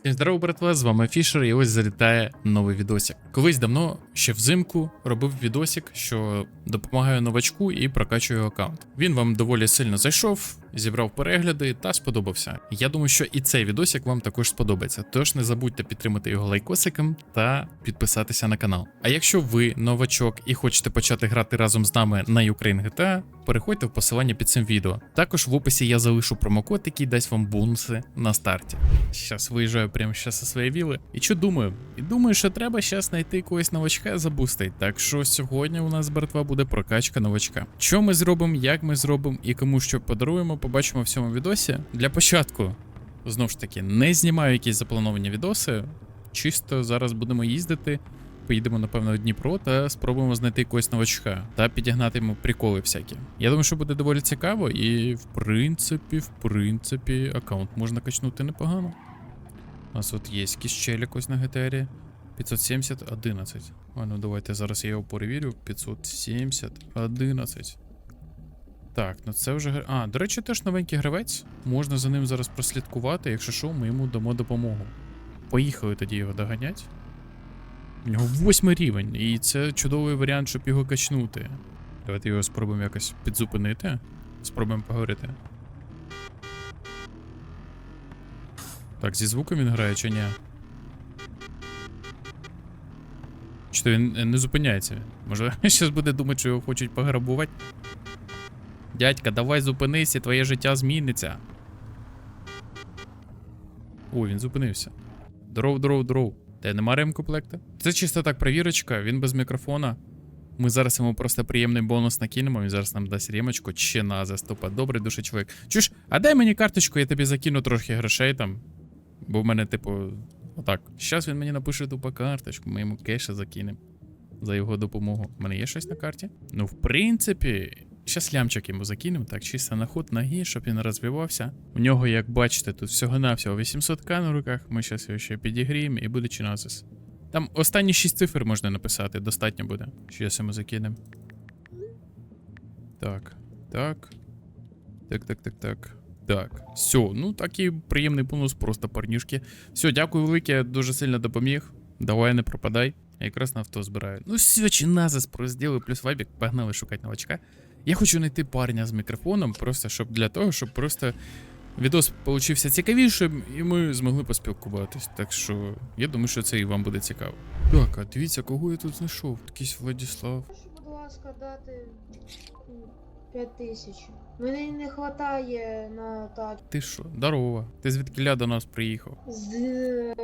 Всім Здорово, братва, з вами Фішер, і ось залітає новий відосик. Колись давно, ще взимку, робив відосик, що допомагає новачку і прокачую аккаунт. Він вам доволі сильно зайшов, зібрав перегляди та сподобався. Я думаю, що і цей відосик вам також сподобається. Тож не забудьте підтримати його лайкосиком та підписатися на канал. А якщо ви новачок і хочете почати грати разом з нами на Ukraine GTA, переходьте в посилання під цим відео. Також в описі я залишу промокод, який дасть вам бонуси на старті. Зараз виїжджаю прямо зараз зі своєї віли. І що думаю? І думаю, що треба зараз знайти когось новачка забустить. Так що сьогодні у нас, братва, буде прокачка новачка. Що ми зробимо, як ми зробимо і кому що подаруємо, побачимо в цьому відосі. Для початку, знову ж таки, не знімаю якісь заплановані відоси. Чисто зараз будемо їздити. Поїдемо, напевно, в Дніпро та спробуємо знайти якогось новачка та підігнати йому приколи всякі. Я думаю, що буде доволі цікаво, і в принципі, в принципі, аккаунт можна качнути непогано. У нас от є якийсь челік ось на GTR. 570 11. А ну давайте зараз я його перевірю. 570 11. Так, ну це вже. А, до речі, теж новенький гравець. Можна за ним зараз прослідкувати. Якщо що, ми йому дамо допомогу. Поїхали тоді його доганять. У нього восьмий рівень, і це чудовий варіант, щоб його качнути. Давайте його спробуємо якось підзупинити. Спробуємо поговорити. Так, зі звуком він грає чи ні? Чи то він е, не зупиняється? Може, зараз буде думати, що його хочуть пограбувати? Дядька, давай зупинись, і твоє життя зміниться. О, він зупинився. Дров, дров, дров. Де нема ремкомплекта? Це чисто так провірочка, він без мікрофона. Ми зараз йому просто приємний бонус накинемо, він зараз нам дасть ремочку чи на заступа. Добрий душі чоловік. Чуєш, а дай мені карточку, я тобі закину трохи грошей там. Бо в мене, типу, отак. Щас він мені напише тупо карточку, ми йому кеша закинемо за його допомогу. У мене є щось на карті? Ну, в принципі, щас лямчик йому закинемо, так, чисто на ход ноги, щоб він розвивався. У нього, як бачите, тут всього-навсього 800к на руках. Ми щас його ще підігріємо і буде чиназис. Там останні 6 цифр можна написати, достатньо буде. Щас йому закинемо. Так, так. Так, так, так, так. Так, все, ну такий приємний бонус, просто парнішки. Все, дякую велике, дуже сильно допоміг. Давай не пропадай. Я якраз на авто збираю. Ну все, чи назис зробив, плюс вайбік, погнали шукати новачка. Я хочу знайти парня з мікрофоном, просто щоб для того, щоб просто відос получився цікавішим, і ми змогли поспілкуватись. Так що я думаю, що це і вам буде цікаво. Так, а дивіться, кого я тут знайшов? Якийсь Владіслав. Прошу, будь ласка, дати 5 тисяч. Мені не вистачає на так. Ти що? Здорово. Ти звідкиля до нас приїхав? З, е,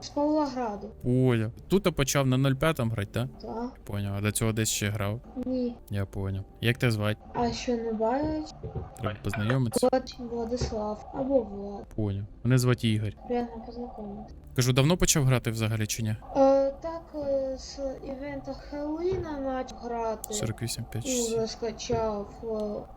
з Павлограду. Поняв. Тут я почав на 0,5 грати, так? Так? Поняв, а до цього десь ще грав. Ні. Я поняв. Як тебе звати? А що не бачиш? Треба познайомитися. Влад Владислав або Влад. Поняв. Мене звати Ігор. Приємно познайомитися. Кажу, давно почав грати взагалі чи ні? Е, е, з івента Хеллина почав грати. 48 5 І 6. вже скачав.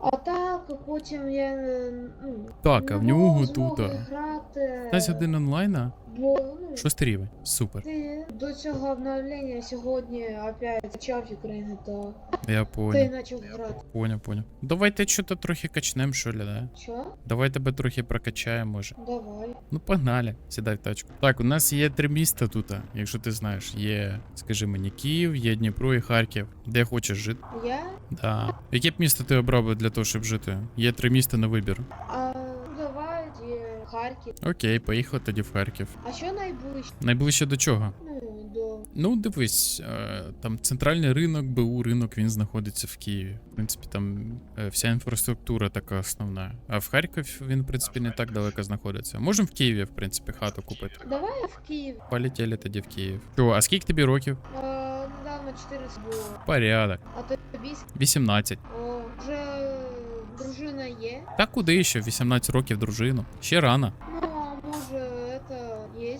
А так, потім я е, ну, Так, а в нього тут. змоги а, грати. 15 годин онлайна? Бо, ну, Шостий рівень. Супер. Ти до цього обновлення сьогодні опять почав Україну, то Я ти поняв. почав грати. Поняв, поняв. Давайте що-то трохи качнем, що ли, да? Що? Давай тебе трохи прокачаємо, може. Давай. Ну, погнали, сідай в тачку. Так, у нас є три міста тут, а, якщо ти знаєш. Є, скажи мені, Київ, є Дніпро і Харків. Де хочеш жити? Я? Да. Яке б місто ти обрав би для того, щоб жити? Є три міста на вибір. А Харків. Окей, поїхали тоді в Харків. А що найближче? Найближче до чого? Ну, до. Ну, дивись, е, там центральний ринок, БУ ринок, він знаходиться в Києві. В принципі, там е, вся інфраструктура така основна. А в Харків він, в принципі, не так далеко знаходиться. Можемо в Києві, в принципі, хату купити. Давай в Київ. Полетіли тоді в Київ. Що, а скільки тобі років? Недавно 14 було. Порядок. А тобі? 18. О, вже дружина є? Та куди ще? 18 років дружину. Ще рано. Ну, а може, это є е,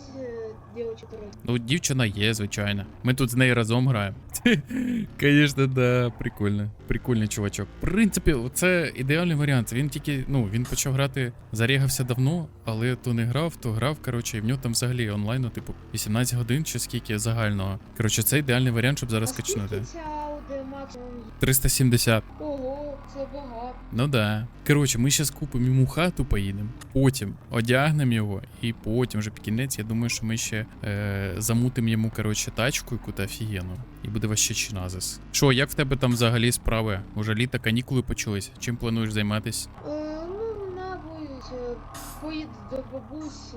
дівчина? Ну, дівчина є, звичайно. Ми тут з нею разом граємо. Звісно, да, прикольно. Прикольний чувачок. В принципі, це ідеальний варіант. Він тільки, ну, він почав грати, зарігався давно, але то не грав, то грав. Коротше, і в нього там взагалі онлайну, типу, 18 годин чи скільки загального. Коротше, це ідеальний варіант, щоб зараз качнути. ця? 370. Ого, це багато. Ну да. Коротше, ми зараз купимо йому хату, поїдемо, потім одягнемо його, і потім вже під кінець, я думаю, що ми ще е, замутимо йому, коротше, тачку яку-то офігенну. І буде вообще чиназис. Що, як в тебе там взагалі справи? Уже літо, канікули почалися. Чим плануєш займатися? Е, ну, мабуть, поїду до бабусі.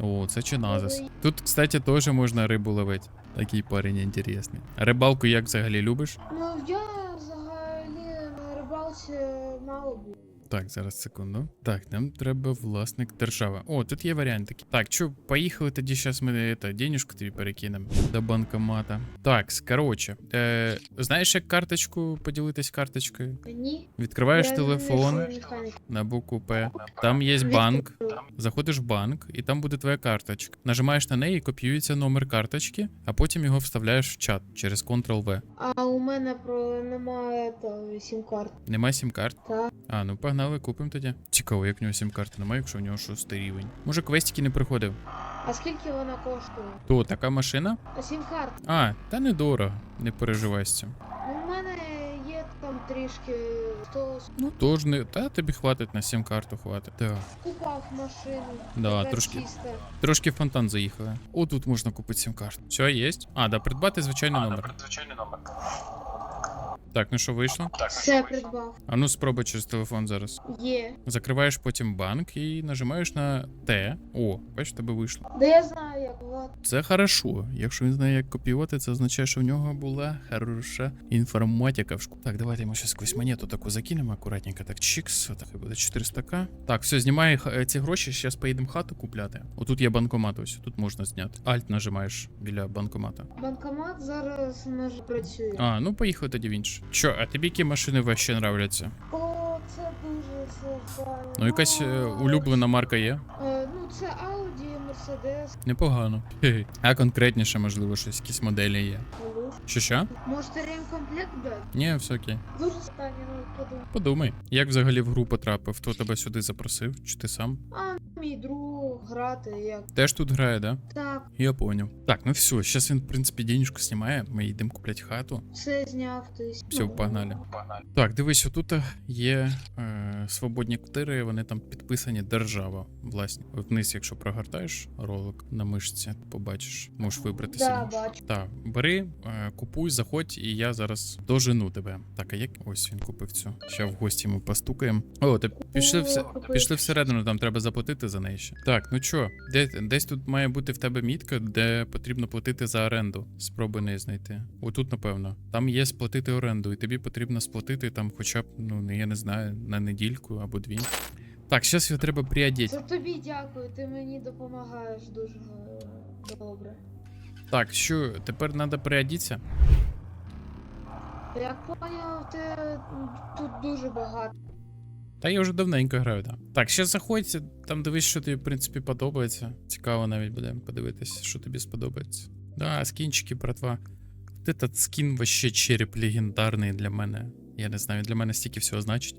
О, це чиназис. Тут, кстати, теж можна рибу ловити. Такий парень інтересний. Рибалку як взагалі любиш? Ну, я взагалі на рибалці мало був. Так, зараз секунду. Так, нам треба власник держави. О, тут є варіант такий. Так, що, поїхали тоді зараз ми это, денежку тобі перекинемо до банкомата. Так, коротше, е, знаєш, як карточку поділитись карточкою? Ні. Відкриваєш я телефон не на букву П. Там є банк. Заходиш в банк, і там буде твоя карточка. Нажимаєш на неї, копіюється номер карточки, а потім його вставляєш в чат через Ctrl-V. А у мене про немає сім-карт. Нема сім-карт. Так. А, ну погнали, купимо тоді. Цікаво, як в нього сім-карти немає, якщо в нього шостий рівень. Може, квестики не приходив. А скільки вона коштує? То, така машина? А сім-карт? А, та недорого, не переживай з цим. Ну, у мене є там трішки 100 Ну, тож не. Та тобі хватить на сім карту хватить. Так. купав машину. Да, така трошки. чиста. Трошки в фонтан заїхали. О, тут можна купити сім карт. Все, є. А, да, придбати звичайний номер. Звичайний номер. Так, ну що вийшло? Так, Все придбав. А ну спробуй через телефон зараз. Є. Закриваєш потім банк і нажимаєш на Т. О, бачиш, тебе вийшло. Да я знаю. Це хорошо. Якщо він знає, як копіювати, це означає, що в нього була хороша інформатика в школі. Так, давайте йому щось якусь монету таку закинемо акуратненько. Так, чікс, так буде 400к. Так, все, знімай ці гроші, зараз поїдемо хату купляти. Отут є банкомат, ось тут можна зняти. Альт нажимаєш біля банкомата. Банкомат зараз не працює. А, ну поїхали тоді в інше. Що, а тобі які машини вообще нравляться? О, це дуже файно. Ну, якась е, улюблена марка є? Е, ну, це Mercedes, Непогано. Хе-хе. А конкретніше, можливо, щось, якісь моделі є. Що що? Можете ремкомплект дати? Ні, все окей. Дуже стані, ну подумай. Подумай, як взагалі в гру потрапив? Хто тебе сюди запросив? Чи ти сам? А мій друг грати як. Теж тут грає, да? Так, Я понял. Так, ну все, зараз він, в принципі, денежку знімає, ми їдемо купляти хату. все зняв тись. Все, погнали. Погнали. Так, дивись, отут є е, свободні квартири, вони там підписані держава. Власні. Вниз, якщо прогортаєш ролик на мишці, побачиш, можеш вибрати Да, собі. бачу. Так, бери, е, купуй, заходь, і я зараз дожену тебе. Так, а як ось він купив цю. Ще в гості ми постукаємо. О, ти пішли, все, пішли всередину, там треба заплатити за неї ще. Так, ну чо, де, десь тут має бути в тебе мітка, де потрібно платити за оренду. Спробуй не знайти. Отут, напевно. Там є сплатити оренду, і тобі потрібно сплатити там хоча б, ну я не знаю, на недільку або дві. Так, зараз його треба приодіти. Це тобі дякую, ти мені допомагаєш дуже е, добре. Так, що, тепер треба приодітися? Як поняв, ти тут дуже багато. Та я вже давненько граю, так. Так, ще заходь, там дивись, що тобі, в принципі, подобається. Цікаво навіть буде подивитися, що тобі сподобається. Да, скінчики, братва. От этот скін вообще череп легендарний для мене. Я не знаю, для мене стільки всього значить.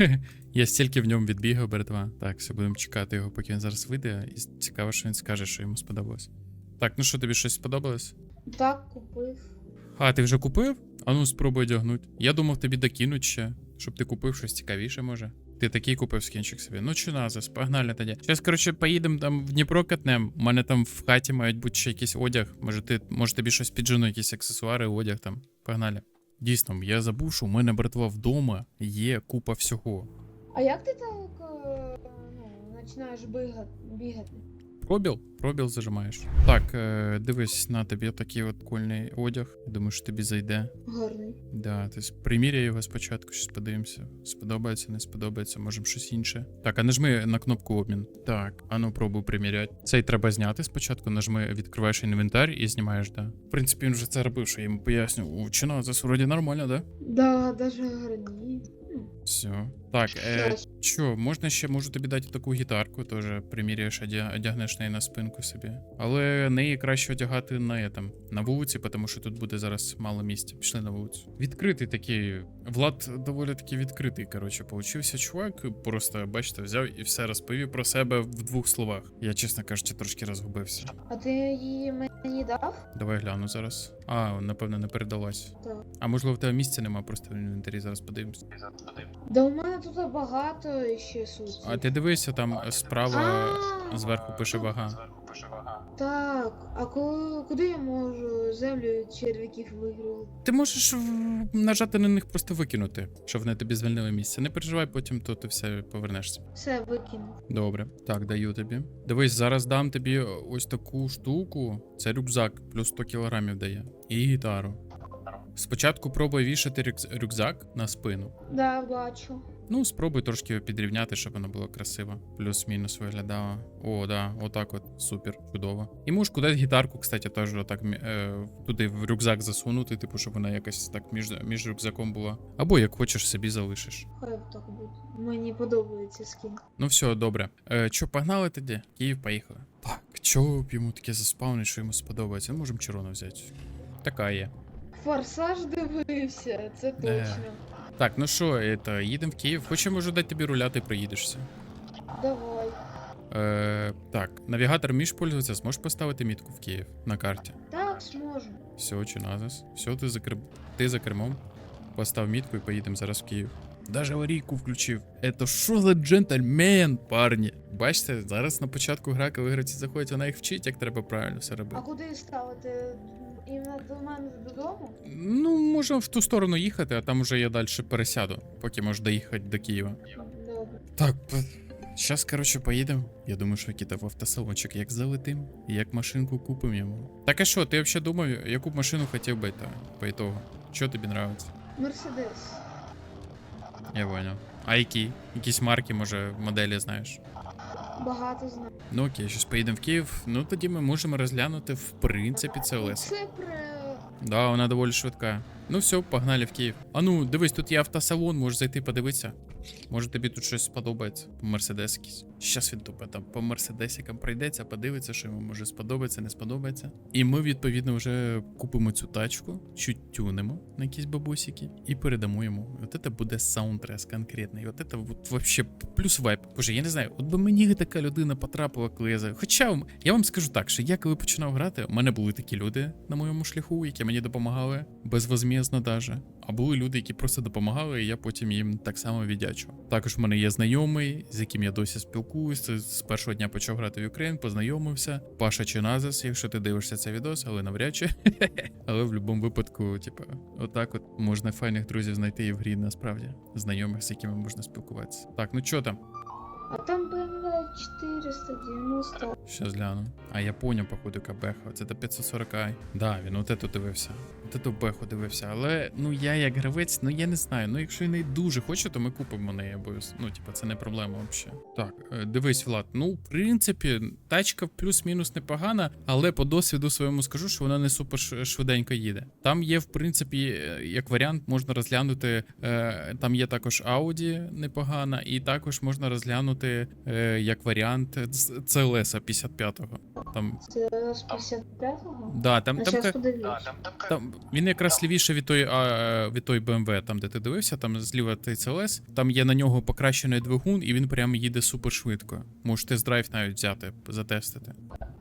Я стільки в ньому відбігав, братва. Так, все, будемо чекати його, поки він зараз вийде. І цікаво, що він скаже, що йому сподобалось. Так, ну що, тобі щось сподобалось? Так, купив. А, ти вже купив? А ну спробуй одягнути. Я думав тобі докинуть ще, щоб ти купив щось цікавіше, може. Ти такий купив скінчик собі. Ну чи назис, погнали тоді. Зараз, коротше, поїдемо там в Дніпро катнем. У мене там в хаті мають бути ще якийсь одяг. Може, ти, може тобі щось піджену, якісь аксесуари, одяг там. Погнали. Дійсно, я забув, що у мене братва вдома є купа всього. А як ти так е, ну, починаєш бігати? Пробіл? Пробіл зажимаєш. Так, е, дивись на тобі такий от кольний одяг. Думаю, що тобі зайде. Гарний. Да, тобто приміряй його спочатку, щось подивимося. Сподобається, не сподобається, можемо щось інше. Так, а нажми на кнопку обмін. Так, а ну пробуй приміряти. Цей треба зняти спочатку. Нажми, відкриваєш інвентар і знімаєш, да. В принципі, він вже це робив, що я йому поясню. У чина, це вроді нормально, да? Да, даже гарні. Все. Так, е, що, можна ще можу тобі дати таку гітарку, теж приміряєш, одягнеш неї на спинку собі. Але неї краще одягати на этом, на вулиці, тому що тут буде зараз мало місця. Пішли на вулицю. Відкритий такий. Влад доволі таки відкритий, коротше, получився чувак. Просто, бачите, взяв і все розповів про себе в двох словах. Я, чесно кажучи, трошки розгубився. А ти її мені дав? Давай гляну зараз. А, напевно, не передалась. Так. А можливо, в тебе місця нема, просто в інвентарі зараз подивимось. Да у мене тут багато ще сутів. А ти дивися, там справа зверху пише вага. Так, а коли, куди я можу землю черв'яків виграти? Ти можеш в- нажати на них просто викинути, щоб вони тобі звільнили місце. Не переживай, потім то ти все повернешся. Все викинув. Добре, так, даю тобі. Дивись, зараз дам тобі ось таку штуку. Це рюкзак, плюс 100 кілограмів дає. І гітару. Спочатку пробуй вішати рюкз- рюкзак на спину. Да, бачу. Ну, спробуй трошки його підрівняти, щоб воно було красиво. Плюс-мінус виглядало. О, да, отак от, супер, чудово. І можеш кудись гітарку, кстати, теж отак е, туди в рюкзак засунути, типу, щоб вона якось так між, між рюкзаком була. Або як хочеш, собі залишиш. Хай так буде. Мені подобається скін. Ну все, добре. Е, чо, погнали тоді? Київ, поїхали. Так, чого б йому таке заспавнить, що йому сподобається? Ну, можемо червону взяти. Така є. Форсаж дивився, це точно. Так, ну що, это, їдемо в Київ. Хоче, можу дати тобі руля, ти проїдешся. Давай. Е, так, навігатор між пользуватися, зможеш поставити мітку в Київ на карті. Так, зможу. Все, чи назас. Все, ти за, кер... ти за кермом. Постав мітку і поїдемо зараз в Київ. Даже аварійку включив. Это що за джентльмен, парні? Бачите, зараз на початку гра, коли гравці заходять, вона їх вчить, як треба правильно все А робити. куди ставити? Іменно до мене додому? Ну, можна в ту сторону їхати, а там уже я далі пересяду, поки можеш доїхати до Києва. Добре. Так, зараз, коротше, поїдемо. Я думаю, що який-то в автосалончик, як залетим, і як машинку купимо йому. Так а що, ти взагалі думав, яку б машину хотів би та, по ітогу? Що тобі подобається? Мерседес. Я понял. А які? Якісь марки, може, моделі знаєш? Багато знаю. Ну окей, щось поїдемо в Київ. Ну тоді ми можемо розглянути, в принципі, це Олеса. Да, вона доволі швидка. Ну все, погнали в Київ. А ну, дивись, тут є автосалон, можеш зайти подивитися. Може тобі тут щось сподобається. Мерседес якийсь. Щас він тупо там по мерседесикам пройдеться, подивиться, що йому може сподобається, не сподобається. І ми, відповідно, вже купимо цю тачку, чуть тюнемо на якісь бабусики і передамо йому. І от це буде саундтрес конкретний. От це от вообще плюс вайп. Боже, я не знаю, от би мені така людина потрапила, коли я за. Хоча я вам скажу так, що я коли починав грати, у мене були такі люди на моєму шляху, які мені допомагали безвозмізно даже. А були люди, які просто допомагали, і я потім їм так само віддячу. Також в мене є знайомий, з яким я досі спілкуюся. З першого дня почав грати в Україн, познайомився. Паша Чиназес, якщо ти дивишся цей відос, але навряд чи. але в будь-якому випадку, типу, отак от можна файних друзів знайти і в грі насправді. Знайомих, з якими можна спілкуватися. Так, ну що там? А там BMW 490. Щас гляну. А я поняв, походу, яка беха. Це до 540 i Да, він от ету дивився. От ету беху дивився. Але ну я як гравець, ну я не знаю. Ну якщо я не дуже хочу, то ми купимо неї обов'язково. Ну, типа, це не проблема взагалі. Так, е, дивись, Влад. Ну, в принципі, тачка плюс-мінус непогана, але по досвіду своєму скажу, що вона не супер швиденько їде. Там є, в принципі, е, як варіант, можна розглянути. Е, там є також Audi непогана, і також можна розглянути е, як варіант CLS 55-го. Там, Це з 55-го? да, там, там, зараз подивлюсь. там він якраз лівіше від той, а, від той BMW, там де ти дивився, там зліва той CLS, там є на нього покращений двигун, і він прямо їде супер швидко. Можеш тест-драйв навіть взяти, затестити.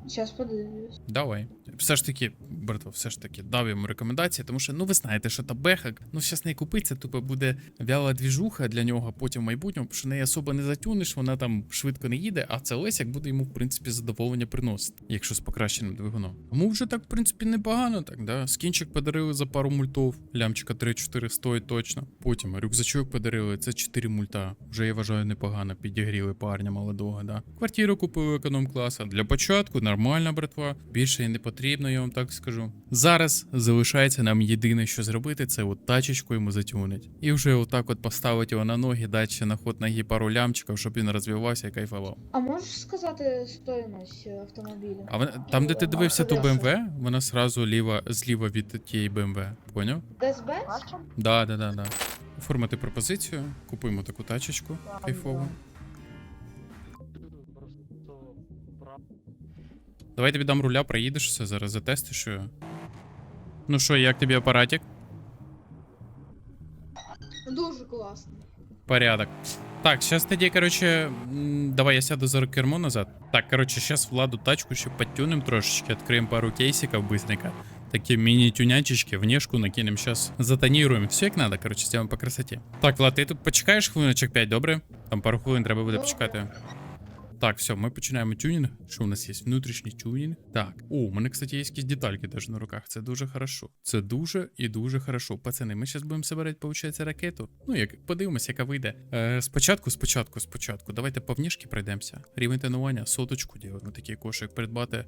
Зараз подивлюсь. Давай. Все ж таки, братва, все ж таки дав йому рекомендації, тому що ну ви знаєте, що та беха, ну зараз не купиться, тупо буде вяла двіжуха для нього потім в майбутньому, тому що неї особо не затюнеш, вона там швидко не їде, а це Лесяк буде йому, в принципі, задоволення приносити, якщо з покращеним двигуном. Тому вже так, в принципі, непогано, так, да. Скінчик подарили за пару мультов, лямчика 3-4 стоїть точно. Потім рюкзачок подарили, це 4 мульта. Вже я вважаю непогано, підігріли парня молодого, да. Квартиру купили економ-класа. Для початку нормальна братва. Більше і не потрібно, я вам так скажу. Зараз залишається нам єдине, що зробити, це от тачечку йому затюнить. І вже отак от поставити його на ноги, дати ще на ход ноги пару лямчиків, щоб він розвивався і кайфував. А можеш сказати стоїмость автомобіля? А вона, там, де ти дивився ту. BMW, вона сразу ліва, зліва від тієї BMW. Поняв? Бенц? Да, да, да, да. Оформити пропозицію, купуємо таку тачечку кайфову. Давай тобі дам руля, проїдешся, зараз затестиш його. Ну що, як тобі апаратик? Дуже класно. Порядок. Так, сейчас тоді, короче, м, давай я сяду за кермо назад. Так, короче, сейчас Владу тачку ще подтюнем трошечки, откроем пару кейсиков быстренько. Такие мини-тюнячечки, внешку накинем сейчас, затонируем. Все як надо, короче, сделаем по красоте. Так, Влад, ти тут почекаєш хвилиночок 5, добре? Там пару хвилин треба буде почекати. Так, все, ми починаємо тюнінг. Що у нас є? Внутрішній тюнінг. Так. О, у мене, кстати, є якісь детальки теж на руках. Це дуже хорошо. Це дуже і дуже хорошо. Пацани, ми зараз будемо собирати, виходить, ракету. Ну, як подивимося, яка вийде. Е, спочатку, спочатку, спочатку. Давайте по пройдемося. Рівень тренування, соточку ділимо. Такий кошик придбати.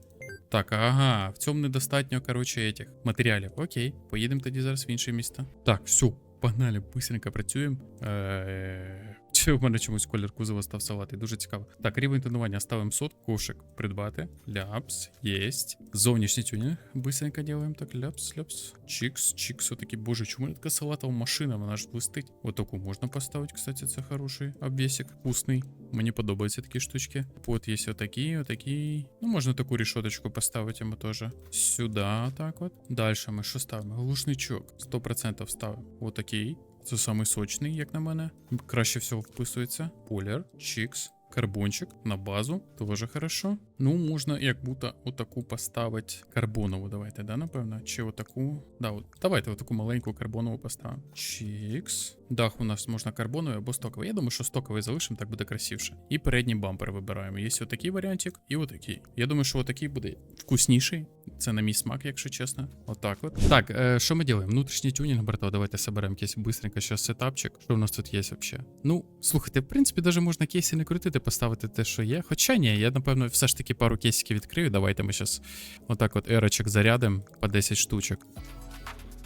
Так, ага, в цьому недостатньо, коротше, этих матеріалів. Окей, поїдемо тоді зараз в інше місто. Так, все, погнали, быстренько працюємо. Е, Чи в мене чомусь колір кузова став салатий? Дуже цікаво. Так, рівень тренування ставимо сот, кошик придбати. Ляпс, єсть. Зовнішній тюнінг. Быстренько делаем. Так, ляпс, ляпс. Чікс, чікс. Отакий, боже, чому не така салатова машина? Вона ж блистить. Отаку можна поставити, кстати, це хороший обвесик. Вкусний. Мені подобаються такі штучки. От є отакі, отакі. Ну, можна таку рішоточку поставити йому теж. Сюди, так от. Далі ми що ставимо? Глушничок. 100% ставимо. Отакий. Це самий сочний, як на мене. Краще всього вписується. Полер, чікс, карбончик на базу. Тоже хорошо. Ну, можна як будто отаку поставити карбонову. Давайте, да, напевно? Чи отаку. Да, от. Давайте отаку маленьку карбонову поставимо. Чікс. Дах у нас можна карбоновий або стоковий. Я думаю, що стоковий залишимо, так буде красивше. І передній бампер вибираємо. Є отакий варіантик і отакий. Я думаю, що отакий буде вкусніший. Це на мій смак, якщо чесно. Отак от. Так, е, що ми робимо? Внутрішній тюнінг, брато, давайте соберемо якийсь быстренько зараз сетапчик. Що у нас тут є взагалі? Ну, слухайте, в принципі, даже можна кейси не крутити, поставити те, що є. Хоча ні, я напевно все ж таки пару кейсиків відкрию. Давайте ми зараз отак от ерочок зарядимо по 10 штучок.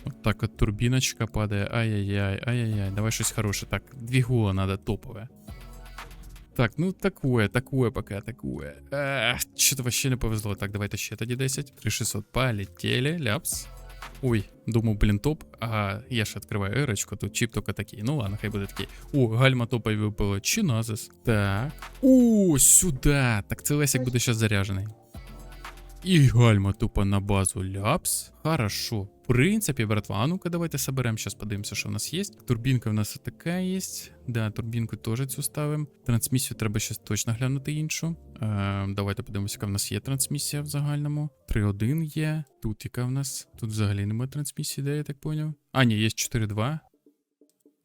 От так от турбіночка падає. Ай-яй-яй, ай-яй-яй. Давай щось хороше. Так, двигула надо топове. Так, ну такое, такое пока, такое. Эх, что-то вообще не повезло. Так, давайте ще тоді 10. 3600 полетели, ляпс. Ой, думав, блін, топ. Ага, я ж відкриваю ерочку, тут чіп тільки такий. Ну ладно, хай буде такий. О, гальма топові випало. Чи назис? Так. О, сюди. Так це Лесик буде зараз заряджений. І гальма тупо на базу ляпс. Хорошо. В принципі, братва, а ну-ка давайте соберемо, зараз подивимося, що в нас є. Турбінка в нас така є. Да, турбінку теж цю ставимо. Трансмісію треба зараз точно глянути іншу. Е, давайте подивимося, яка в нас є трансмісія в загальному. 3-1 є. Тут яка в нас? Тут взагалі немає трансмісії, де я так поняв. А, ні, є 4-2.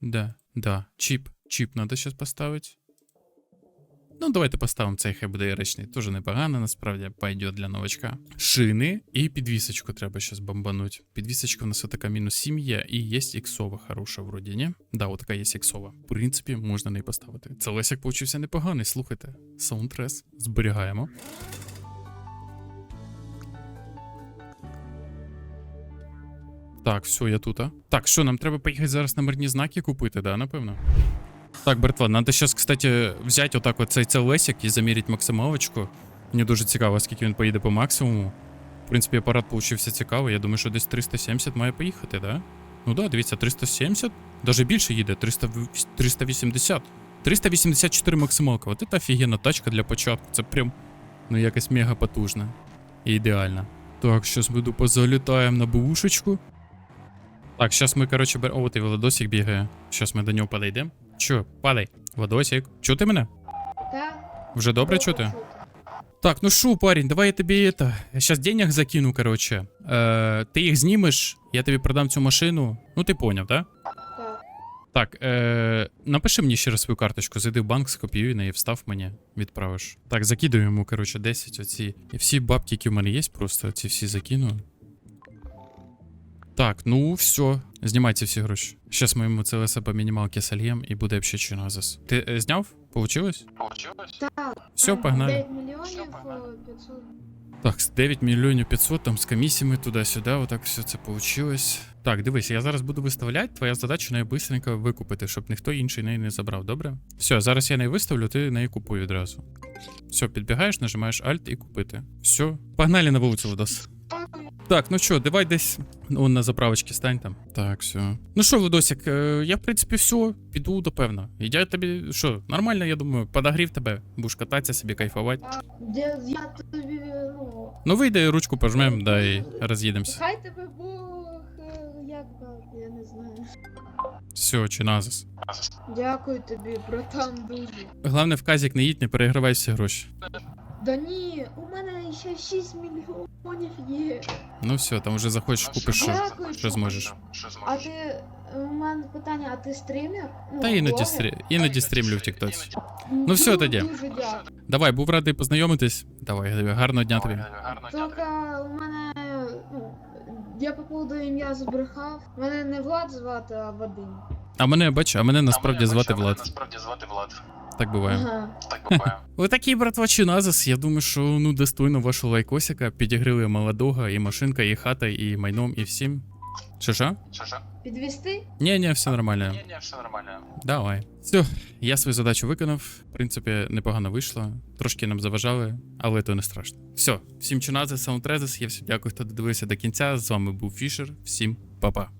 Да, да. Чіп. Чіп треба зараз поставити. Ну, давайте поставимо цей хай буде речний. Тоже непогано, насправді, пойдет для новачка. Шини і підвісочку треба зараз бомбануть. Підвісочка у нас така мінус 7 є, і є іксова хороша вроді, ні? Да, отака є іксова. В принципі, можна неї поставити. Це Лесик получився непоганий, слухайте. Саундтрес. Зберігаємо. Так, все, я тут. Так, що, нам треба поїхати зараз номерні знаки купити, да, напевно? Так, братва, надо сейчас, кстати, взяти отак от цей целесик і заміряти максималочку. Мені дуже цікаво, скільки він поїде по максимуму. В принципі, апарат получився цікавий. Я думаю, що десь 370 має поїхати, да? Ну да, дивіться, 370. Даже більше їде, 300, 380. 384 максималка. От це офігенна тачка для початку. Це прям ну якось мега потужна. І ідеальна. Так, зараз ми тупо залітаємо на бушечку. Так, зараз ми, коротше, бер... О, от і Владосик бігає. Зараз ми до нього подійдемо. Чо, падай, Владосик. Чути мене? Та? Вже добре чути? Так, ну шо, парень, давай я тобі это, сейчас денег закину, короче. Е, ти їх знімеш, я тобі продам цю машину. Ну, ти поняв, да? Так. Так, е, напиши мені ще раз свою карточку, зайди в банк, скопіюй неї, встав мені, відправиш. Так, закидую йому, короче, 10 оці. І всі бабки, які в мене є, просто ці всі закину. Так, ну все. Знімай ці всі гроші. Зараз ми йому це по мінімалки сольєм і буде взагалі чиназис. Ти е, зняв? Получилось? Так. Все, погнали. 9 мільйонів е, 500. Так, 9 мільйонів 500 там з комісіями туди-сюди, отак все це получилось. Так, дивись, я зараз буду виставляти. Твоя задача неї быстренько викупити, щоб ніхто інший неї не забрав, добре? Все, зараз я неї виставлю, ти неї купуй одразу. Все, підбігаєш, нажимаєш Alt і купити. Все, погнали на вулицю, Владос. Так, ну що, давай десь он на заправочці стань там. Так, все. Ну що, Владосик, е, я в принципі все, піду допевно. Я тобі що, нормально, я думаю, подогрів тебе, будеш кататися собі, кайфувати. А, де я тобі, ну... Ну вийди, ручку пожмем, да і роз'їдемося. Хай тебе Бог, е, як би, я не знаю. Все, чи назис. Дякую тобі, братан, дуже. Головне, в казік не їдь, не перегравай всі гроші. Да ні, у мене ще 6 мільйонів є. Ну все, там вже захочеш, купиш що, Дякую, що зможеш. А ти. У мене питання, а ти стрімер? Ну, Та іноді, блогер? стрі... іноді стрімлю в Тіктоці. Ну, все тоді. Дуже дякую. Давай, був радий познайомитись. Давай, гарного дня тобі. Тільки у мене. Ну, я по поводу ім'я збрехав. Мене не Влад звати, а Вадим. А мене бач, а мене насправді звати Влад. Влад. Насправді звати Влад. Так буває. Ага. Так буває. Отакий братва Чиназис. Я думаю, що ну достойно вашого лайкосика. Підігрили молодого, і машинка, і хата, і майном, і всім. Що що? Що що? Підвести? Ні, ні, все нормально. Ні, ні, все нормально. Давай. Все, я свою задачу виконав. В принципі, непогано вийшло. Трошки нам заважали, але то не страшно. Все, всім чиназис, саундтрезис. Я всім дякую, хто додивився до кінця. З вами був Фішер. Всім па-па.